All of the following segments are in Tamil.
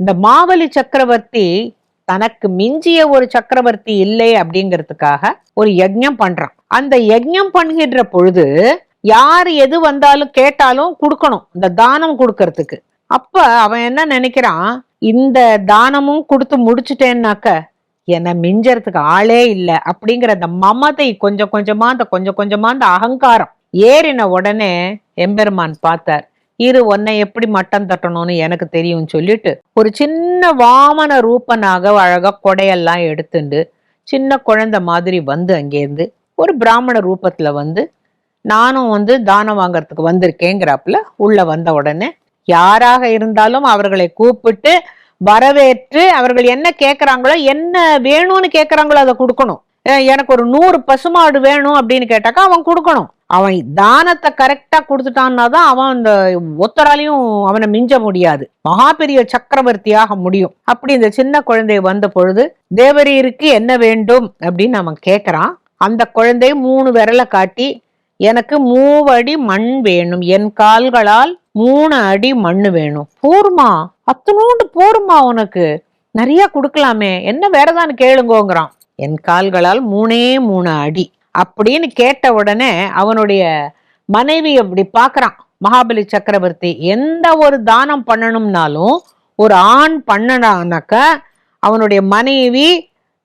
இந்த மாவலி சக்கரவர்த்தி தனக்கு மிஞ்சிய ஒரு சக்கரவர்த்தி இல்லை அப்படிங்கிறதுக்காக ஒரு யஜ்யம் பண்றான். அந்த யஜ்யம் பண்ணுகின்ற பொழுது யார் எது வந்தாலும் கேட்டாலும் கொடுக்கணும் இந்த தானம் கொடுக்கறதுக்கு. அப்ப அவன் என்ன நினைக்கிறான் இந்த தானமும் கொடுத்து முடிச்சிட்டேன்னாக்க என்னை மிஞ்சறதுக்கு ஆளே இல்லை அப்படிங்கிற அந்த மமதை கொஞ்சம் கொஞ்சமா அந்த கொஞ்சம் கொஞ்சமா அந்த அகங்காரம் ஏறின உடனே எம்பெருமான் பார்த்தார். இரு உன்னை எப்படி மட்டம் தட்டணும்னு எனக்கு தெரியும் சொல்லிட்டு ஒரு சின்ன வாமன ரூபனாக அழகா கொடையெல்லாம் எடுத்துண்டு சின்ன குழந்தை மாதிரி வந்து அங்கேருந்து ஒரு பிராமண ரூபத்துல வந்து நானும் வந்து தானம் வாங்கறதுக்கு வந்திருக்கேங்கிறாப்புல உள்ள வந்த உடனே யாராக இருந்தாலும் அவர்களை கூப்பிட்டு வரவேற்று அவர்கள் என்ன கேட்கறாங்களோ என்ன வேணும்னு கேட்கறாங்களோ அதை கொடுக்கணும். எனக்கு ஒரு நூறு பசுமாடு வேணும் அப்படின்னு கேட்டாக்கா அவன் கொடுக்கணும். அவன் தானத்தை கரெக்டா கொடுத்துட்டான்னா தான் அவன் அந்த ஒத்தராலையும் அவனை மிஞ்ச முடியாது. மகா பெரிய சக்கரவர்த்தியாக முடியும். அப்படி இந்த சின்ன குழந்தை வந்த பொழுது தேவரீருக்கு என்ன வேண்டும்? அப்படின்னு அவன் கேட்கறான் அந்த குழந்தை மூணு விரலை காட்டி எனக்கு மூவடி மண் வேணும். என் கால்களால் மூணு அடி மண் வேணும். போருமா? அத்தனோண்டு போருமா உனக்கு? நிறைய கொடுக்கலாமே. என்ன வேறதான்னு கேளுங்கோங்கிறான். என் கால்களால் மூணே மூணு அடி. அப்படின்னு கேட்ட உடனே அவனுடைய மனைவி அப்படி பார்க்கறான். மகாபலி சக்கரவர்த்தி எந்த ஒரு தானம் பண்ணணும்னாலும் ஒரு ஆண் பண்ணனானாக்க அவனுடைய மனைவி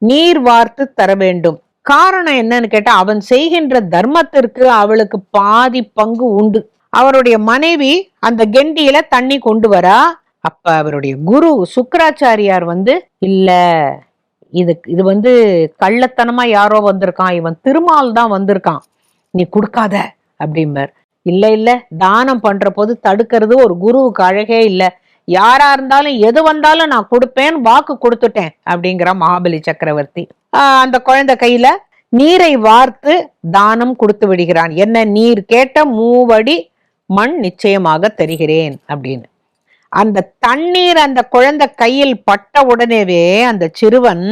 நீர் வார்த்து தர வேண்டும். காரணம் என்னன்னு கேட்டா அவன் செய்கின்ற தர்மத்திற்கு அவளுக்கு பாதி பங்கு உண்டு. அவருடைய மனைவி அந்த கெண்டியில தண்ணி கொண்டு வரா. அப்ப அவருடைய குரு சுக்கராச்சாரியார் வந்து இல்ல இது இது வந்து கள்ளத்தனமா யாரோ வந்திருக்கான். இவன் திருமால் தான் வந்திருக்கான். நீ கொடுக்காத அப்படிம்பார். இல்லை இல்லை தானம் பண்ற போது தடுக்கிறது ஒரு குருவுக்கு அழகே இல்லை. யாரா இருந்தாலும் எது வந்தாலும் நான் கொடுப்பேன் வாக்கு கொடுத்துட்டேன் அப்படிங்கிற மகாபலி சக்கரவர்த்தி. அந்த குழந்தை கையில நீரை வார்த்து தானம் கொடுத்து விடுகிறான். என்ன நீர் கேட்ட மூவடி மண் நிச்சயமாக தருகிறேன் அப்படின்னு. அந்த தண்ணீர் அந்த குழந்தை கையில் பட்ட உடனேவே அந்த சிறுவன்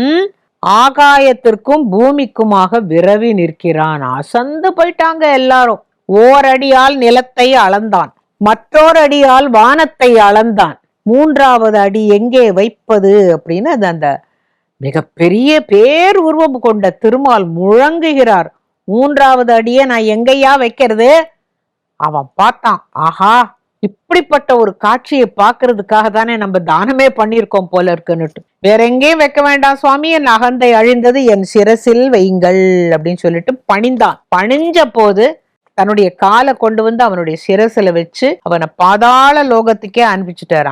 ஆகாயத்திற்கும் பூமிக்குமாக விரவி நிற்கிறான். அசந்து போயிட்டாங்க எல்லாரும். ஓரடியால் நிலத்தை அளந்தான். மற்றோர் அடியால் வானத்தை அளந்தான். மூன்றாவது அடி எங்கே வைப்பது அப்படின்னு அது அந்த மிகப்பெரிய பேர் உருவம் கொண்ட திருமால் முழங்குகிறார். மூன்றாவது அடியை நான் எங்கேயா வைக்கிறது? அவன் பார்த்தான். ஆஹா இப்படிப்பட்ட ஒரு காட்சியை பார்க்கறதுக்காக தானே நம்ம தானமே பண்ணியிருக்கோம் போல இருக்குன்னுட்டு. வேற எங்கேயும் வைக்க வேண்டாம் சுவாமி என் அகந்தை அழிந்தது என் சிரசில் வையுங்கள் அப்படின்னு சொல்லிட்டு பணிந்தான். பணிஞ்ச போது தன்னுடைய காலை கொண்டு வந்து அவனுடைய சிரசில வச்சு அவனை பாதாள லோகத்துக்கே அனுப்பிச்சுட்டாரான்